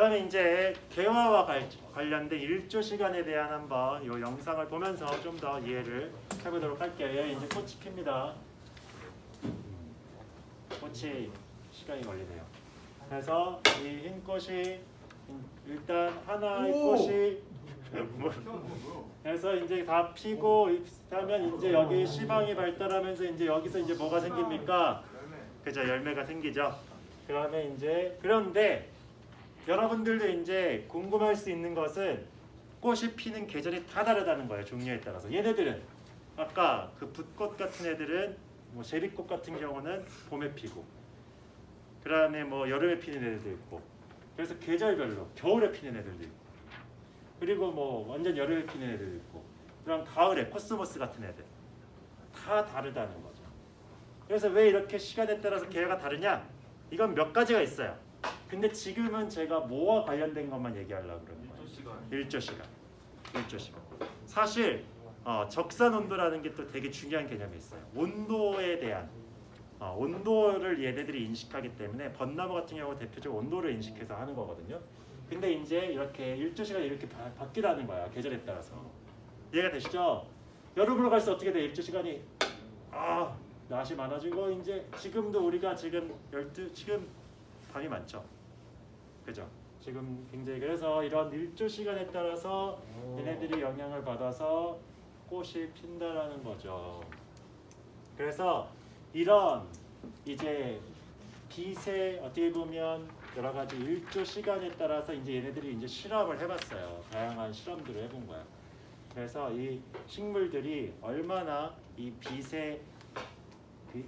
그다음에 이제 개화와 관- 관련된 일조 시간에 대한 한번 이 영상을 보면서 좀 더 이해를 해보도록 할게요. 얘 이제 꽃이 핍니다. 꽃이 시간이 걸리네요. 그래서 이 흰 꽃이 일단 하나의 오! 꽃이 뭐- 그래서 이제 다 피고 하면 이제 여기 시방이 발달하면서 이제 여기서 이제 뭐가 생깁니까? 그죠 열매가 생기죠. 그다음에 이제 그런데 여러분들도 이제 궁금할 수 있는 것은 꽃이 피는 계절이 다 다르다는 거예요 종류에 따라서 얘네들은 아까 그 붓꽃 같은 애들은 뭐 제비꽃 같은 경우는 봄에 피고 그다음에 뭐 여름에 피는 애들도 있고 그래서 계절별로 겨울에 피는 애들도 있고 그리고 뭐 완전 여름에 피는 애들도 있고 그럼 가을에 코스모스 같은 애들 다 다르다는 거죠. 그래서 왜 이렇게 시간에 따라서 계획가 다르냐? 이건 몇 가지가 있어요. 근데 지금은 제가 뭐와 관련된 것만 얘기하려고 그러는 거예요. 일조 시간. 일조 시간. 사실 어, 적산 온도라는 게 또 되게 중요한 개념이 있어요. 온도에 대한 어, 온도를 얘네들이 인식하기 때문에 벚나무 같은 경우 대표적으로 온도를 인식해서 하는 거거든요. 근데 이제 이렇게 일조 시간이 이렇게 바, 바뀌다는 거야 계절에 따라서 이해가 되시죠? 여름으로 갈수록 어떻게 돼 일조 시간이 아 낮이 많아지고 이제 지금도 우리가 지금 열두 지금 밤이 많죠. 그죠? 지금 굉장히 그래서 이런 일조 시간에 따라서 얘네들이 영향을 받아서 꽃이 핀다라는 거죠. 그래서 이런 이제 빛의 어떻게 보면 여러 가지 일조 시간에 따라서 이제 얘네들이 이제 실험을 해봤어요. 다양한 실험들을 해본 거야. 그래서 이 식물들이 얼마나 이 빛의 그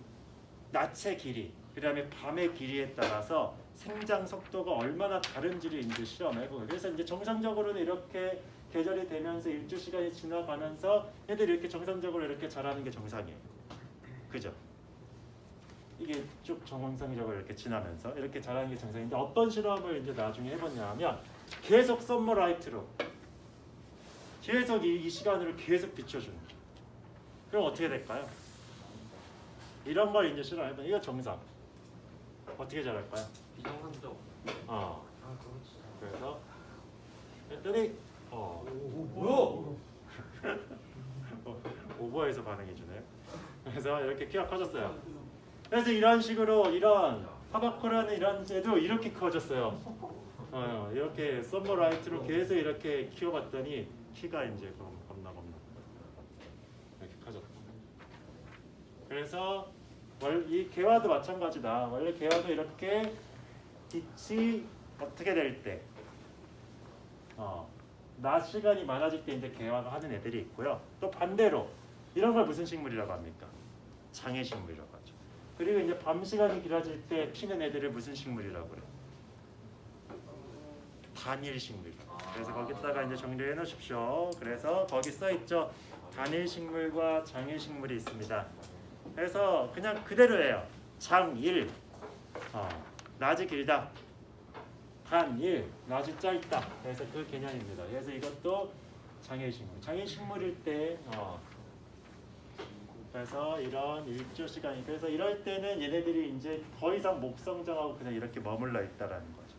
낮의 길이, 그 다음에 밤의 길이에 따라서 생장 속도가 얼마나 다른지를 이제 실험해 보고 요 그래서 이제 정상적으로는 이렇게 계절이 되면서 일주 시간이 지나가면서 얘들이 이렇게 정상적으로 이렇게 자라는 게 정상이에요. 그죠? 이게 쭉 정상적으로 이렇게 지나면서 이렇게 자라는 게 정상인데 어떤 실험을 이제 나중에 해봤냐면 계속 썸머라이트로 계속 이, 이 시간으로 계속 비춰주는. 그럼 어떻게 될까요? 이런 걸 이제 실험해봐. 이거 정상. 어떻게 자랄까요? 비정상적. 어. 아 진짜. 그래서 했더니 어, 뭐야? 어, 오버해서 반응해 주네요. 그래서 이렇게 키가 커졌어요. 그래서 이런 식으로 이런 하바코라는 이런 애도 이렇게 커졌어요. 어, 이렇게 썸머라이트로 계속 이렇게 키워봤더니 키가 이제 겁- 겁나 겁나 이렇게 커졌다. 그래서 월, 이 개화도 마찬가지다. 원래 개화도 이렇게 빛이 어떻게 될 때, 어, 낮 시간이 많아질 때 이제 개화가 하는 애들이 있고요. 또 반대로 이런 걸 무슨 식물이라고 합니까? 장애 식물이라고 하죠. 그리고 이제 밤 시간이 길어질 때 피는 애들을 무슨 식물이라고 그래요? 단일 식물. 그래서 거기다가 이제 정리해 놓으십시오. 그래서 거기 써 있죠. 단일 식물과 장일 식물이 있습니다. 그래서 그냥 그대로예요. 장일, 어, 낮이 길다. 단일, 낮이 짧다. 그래서 그 개념입니다. 그래서 이것도 장일 식물. 장일 식물일 때, 어, 그래서 이런 일조 시간이 그래서 이럴 때는 얘네들이 이제 더 이상 목성장하고 그냥 이렇게 머물러 있다라는 거죠.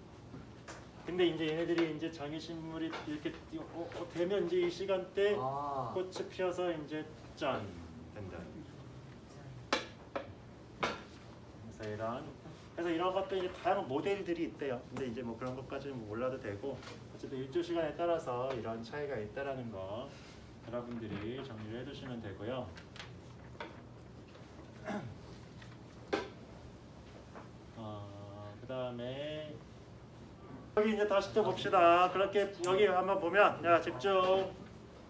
근데 이제 얘네들이 이제 장애식물이 이렇게 어, 어, 되면 이제 이 시간대 아. 꽃이 피어서 이제 짠 된다. 그래서 이런 그래서 이런 것도 이제 다양한 모델들이 있대요. 근데 이제 뭐 그런 것까지는 뭐 몰라도 되고 어쨌든 일조 시간에 따라서 이런 차이가 있다라는 거 여러분들이 정리를 해두시면 되고요. 어, 그 다음에 여기 이제 다시 또 봅시다. 그렇게 여기 한번 보면 야 집중.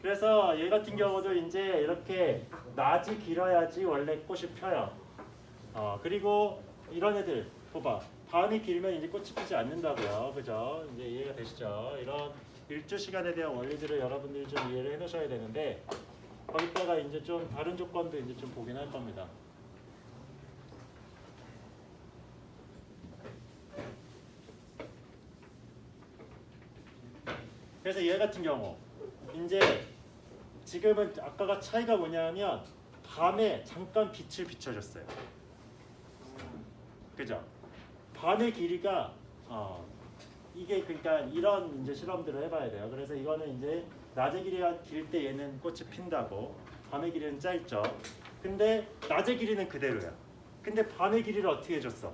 그래서 얘 같은 경우도 이제 이렇게 낮이 길어야지 원래 꽃이 펴요. 어 그리고 이런 애들 봐봐. 밤이 길면 이제 꽃이 피지 않는다고요. 그죠? 이제 이해가 되시죠? 이런 일조 시간에 대한 원리들을 여러분들이 좀 이해를 해 놓으셔야 되는데 거기다가 이제 좀 다른 조건도 이제 좀 보긴 할 겁니다. 그래서 얘 같은 경우 이제 지금은 아까가 차이가 뭐냐면 밤에 잠깐 빛을 비춰줬어요. 그죠? 밤의 길이가 어, 이 이게 그러니까 이런 이제 실험들을 해봐야 돼요. 그래서 이거는 이제 낮의 길이가 길 때 얘는 꽃이 핀다고 밤의 길이는 짧죠. 근데 낮의 길이는 그대로야. 근데 밤의 길이를 어떻게 해줬어?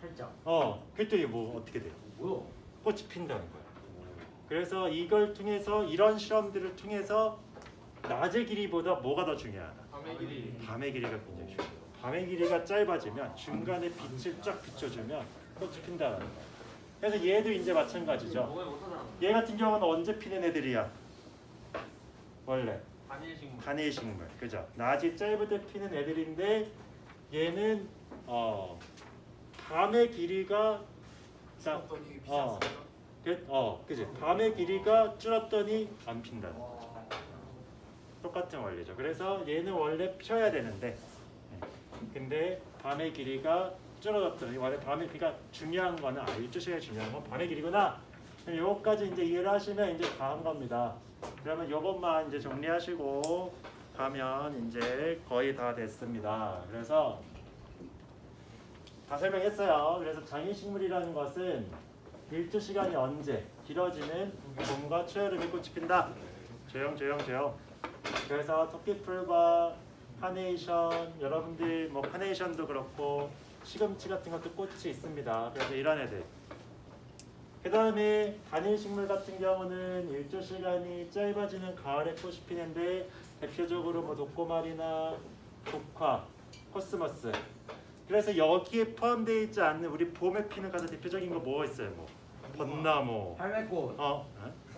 살짝. 어, 그랬더니 뭐 어떻게 돼요? 뭐야? 꽃이 핀다는 거야. 그래서 이걸 통해서 이런 실험들을 통해서 낮의 길이보다 뭐가 더 중요하다? 밤의 길이. 밤의 길이가 굉장히 중요해요. 밤의 길이가 짧아지면 중간에 빛을 쫙 비춰주면 꽃이 핀다는 거예요. 그래서 얘도 이제 마찬가지죠. 얘 같은 경우는 언제 피는 애들이야? 원래 단일 식물. 단일 식물, 그죠? 낮이 짧을 때 피는 애들인데 얘는 어 밤의 길이가 자, 어, 그, 어, 그지? 밤의 길이가 줄었더니 안 핀다. 똑같은 원리죠. 그래서 얘는 원래 펴야 되는데, 예. 근데 밤의 길이가 줄어졌더니 원래 밤의 길이가 중요한 거는 아, 일주 시간이 중요한 건 밤의 길이구나. 그럼 요거까지 이제 이해를 하시면 이제 다 한 겁니다. 그러면 요것만 이제 정리하시고 가면 이제 거의 다 됐습니다. 그래서 다 설명했어요. 그래서 장애식물이라는 것은 일주 시간이 언제 길어지는 봄과 초여름이 꽃이 핀다. 조용 조용 조용. 그래서 토끼풀과 카네이션 여러분들 뭐 카네이션도 그렇고 시금치 같은 것도 꽃이 있습니다. 그래서 이런 애들. 그 다음에 단일 식물 같은 경우는 일조 시간이 짧아지는 가을에 꽃이 피는데 대표적으로 뭐 독고말이나 독화, 코스모스. 그래서 여기에 포함되어 있지 않는 우리 봄에 피는 가장 대표적인 거 뭐가 있어요? 뭐 벚나무. 할매꽃. 어?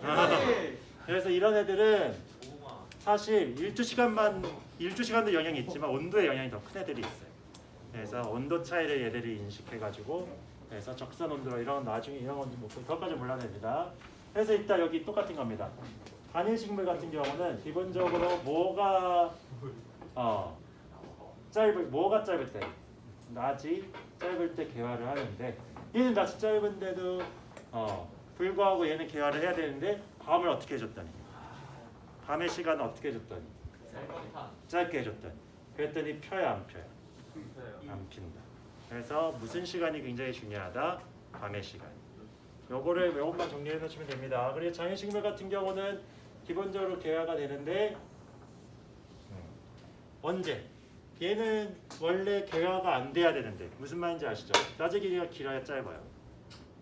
그래서 이런 애들은. 사실 일주 시간만 일주 시간도 영향이 있지만 온도의 영향이 더 큰 애들이 있어요. 그래서 온도 차이를 얘들이 인식해가지고 그래서 적선 온도로 이런 나중에 이런 건지 뭐 그것까지 몰라냅니다. 그래서 일단 여기 똑같은 겁니다. 단일 식물 같은 경우는 기본적으로 뭐가 어 짧을 뭐가 짧을 때 낮이 짧을 때 개화를 하는데 얘는 낮이 짧은데도 어 불구하고 얘는 개화를 해야 되는데 밤을 어떻게 해줬더니 밤의 시간은 어떻게 해줬더니. 짧게 해줬더니. 그랬더니 펴야 안 펴요. 있어요. 안 핀다. 그래서 무슨 시간이 굉장히 중요하다? 밤의 시간. 요거를 요것만 정리해 놓으시면 됩니다. 그리고 장애식물 같은 경우는 기본적으로 개화가 되는데 음, 언제? 얘는 원래 개화가 안 돼야 되는데. 무슨 말인지 아시죠? 낮의 길이가 길어야 짧아요.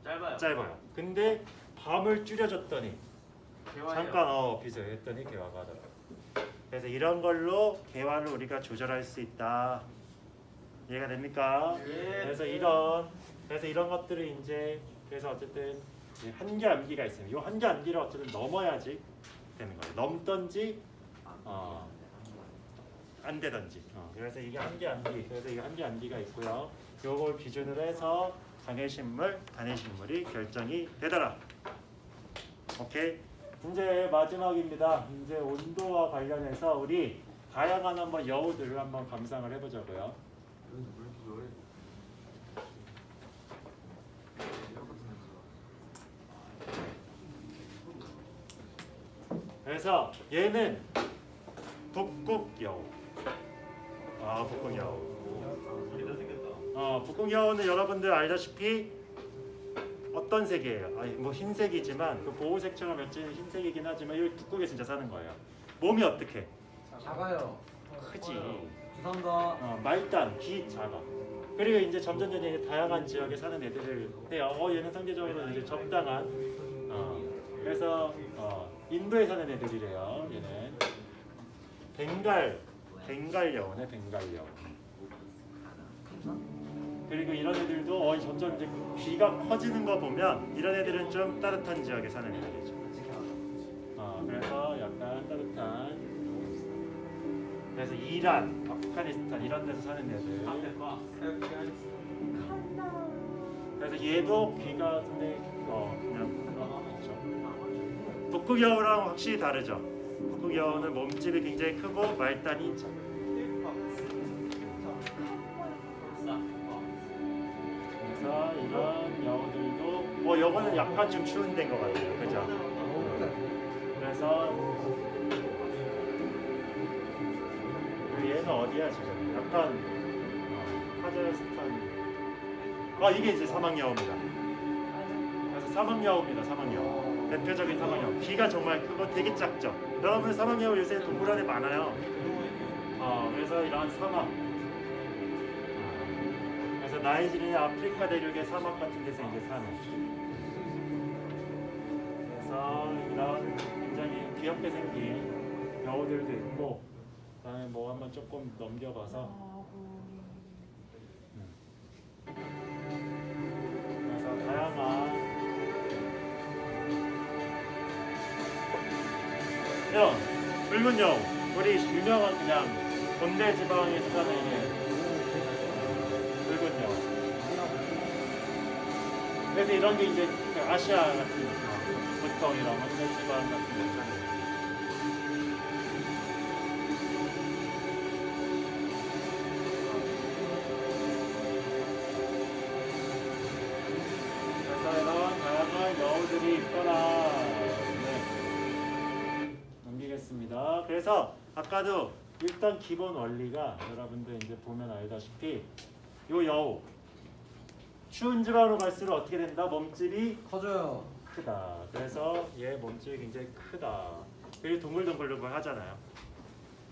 짧아요. 짧아요. 근데 밤을 줄여줬더니. 개화예요. 잠깐 어 비세요. 했더니 개화가 하더라고요. 그래서 이런 걸로 개화를 우리가 조절할 수 있다. 이해가 됩니까? 예. 그래서 이런 그래서 이런 것들을 이제 그래서 어쨌든 이 한계 암기가 있어요. 이 한계 암기를 어쨌든 넘어야지 되는 거예요. 넘던지 어, 안 되던지. 어, 그래서 이게 한계 암기. 그래서 이게 한계 암기가 있고요. 요걸 기준으로 해서 장애식물, 단해식물이 결정이 되더라. 오케이. 이제 마지막입니다. 이제 온도와 관련해서 우리 다양한 한번 여우들을 한번 감상을 해보자고요. 그래서 얘는 북극 여우. 아 북극 여우. 소리도 생겼다. 어 북극 여우는 여러분들 알다시피 어떤 색이에요? 아니 뭐 흰색이지만 그 보호색처럼 맺힌 흰색이긴 하지만 여기 북극에 진짜 사는 거예요. 몸이 어떻게? 작아요. 크지. 죄송합니다. 어, 말단, 귀 작아. 그리고 이제 점점 점 이제 다양한 지역에 사는 애들을 해요. 어, 얘는 상대적으로 이제 적당한. 어, 그래서 어, 인도에 사는 애들이래요. 얘는 벵갈, 벵갈 여우네, 벵갈 여우. 그리고 이런 애들도 어, 점점 이제 귀가 커지는 거 보면 이런 애들은 좀 따뜻한 지역에 사는 애들이죠. 어, 그래서 약간 따뜻한. 그래서 이란, 아프가니스탄 이런 데서 사는 애들. 그래서 얘도 귀가 상당히 어 그냥 어, 그렇죠. 북극 여우랑 확실히 다르죠. 북극 여우는 몸집이 굉장히 크고 말단이 작아 이런 여우들도 뭐 여거는 약간 좀 추운 데인 것 같아요. 그죠? 그래서 그리고 얘는 어디야 지금? 약간 어, 카자흐스탄. 아 이게 이제 사막 여우입니다. 그래서 사막여우입니다. 사막여우. 대표적인 사막여우. 귀가 정말 크고 되게 작죠. 여러분 사막여우 요새 동물원에 많아요. 어, 그래서 이런 사막. 나이지리아 아프리카 대륙의 사막 같은 데서 이제 사는. 그래서 이런 굉장히 귀엽게 생긴 여우들도 있고, 그다음에 뭐 한번 조금 넘겨봐서. 그래서 다양한 이런 붉은 여우 우리 유명한 그냥 본대 지방에서 사는 그래서 이런 게 이제 그 아시아 같은 거, 보통 이런 본대 지방 같은 데 사는 그래서 이런 다양한 여우들이 있더라. 네. 넘기겠습니다. 그래서 아까도 일단 기본 원리가 여러분들 이제 보면 알다시피 요 여우 추운 지방으로 갈수록 어떻게 된다? 몸집이 커져요. 크다. 그래서 얘 몸집이 굉장히 크다. 그리고 동글동글동글 하잖아요.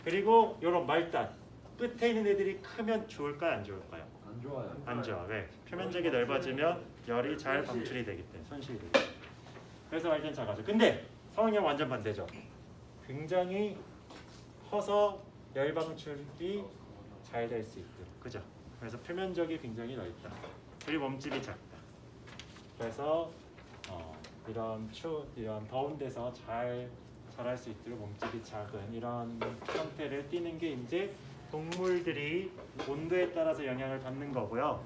그리고 요런 말단 끝에 있는 애들이 크면 좋을까요? 안 좋을까요? 안 좋아요. 안 좋아. 왜? 표면적이 넓어지면 열이 잘 방출이 되기 때문에 손실이 되기 때문에. 그래서 말단 작아져. 근데 성형 완전 반대죠. 굉장히 커서 열 방출이 잘 될 수 있도록. 그죠? 그래서 표면적이 굉장히 넓다. 그리고 몸집이 작다. 그래서 어, 이런 추 이런 더운 데서 잘 자랄 수 있도록 몸집이 작은 이런 형태를 띠는 게 이제 동물들이 온도에 따라서 영향을 받는 거고요.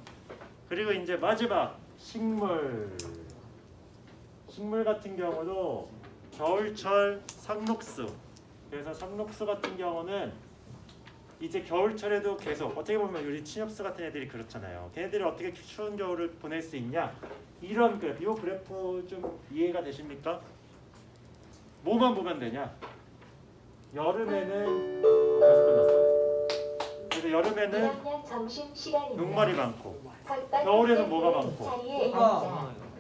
그리고 이제 마지막 식물. 식물 같은 경우도 겨울철 상록수. 그래서 상록수 같은 경우는 이제 겨울철에도 계속 어떻게 보면 우리 친엽수 같은 애들이 그렇잖아요. 걔네들이 어떻게 추운 겨울을 보낼 수 있냐? 이런 그래프, 이 그래프 좀 이해가 되십니까? 뭐만 보면 되냐? 여름에는 벌써 끝났어. 그래서 여름에는 1학년 점심 시간입니다. 녹말이 많고 겨울에는 뭐가 많고?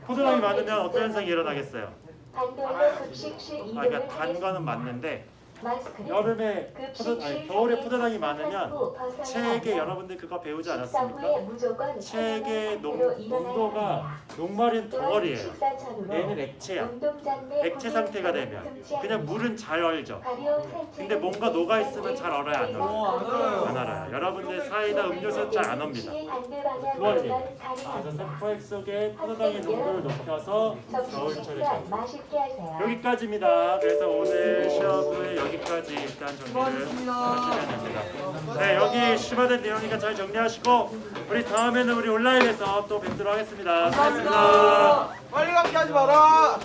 포도당이 많으면 어떤 현상이 일어나겠어요? 아, 그러니까 단 거는 하겠습니다. 맞는데 여름에 포도 아니 겨울에 포도당이 많으면 책에 여러분들 그거 배우지 않았습니까? 책의 농도가. 녹말은 덩어리예요. 얘는 액체야. 액체 상태가 되면. 그냥 물은 잘 얼죠. 근데 뭔가 녹아 있으면 잘 얼어요, 안 얼어요? 어, 안 사이다 음료수 잘안 옵니다. 그원 그원리. 그래서 세포액 속에 포도당의 농도를 높여서 겨울철에 잘. 여기까지입니다. 그래서 오늘 시험을 여기까지 일단 정리를 수고하셨습니다. 하시면 됩니다. 네, 여기 심화된 내용이니까 잘 정리하시고 우리 다음에는 우리 온라인에서 또 뵙도록 하겠습니다. 감사합니다. 빨리 감기 하지 마라.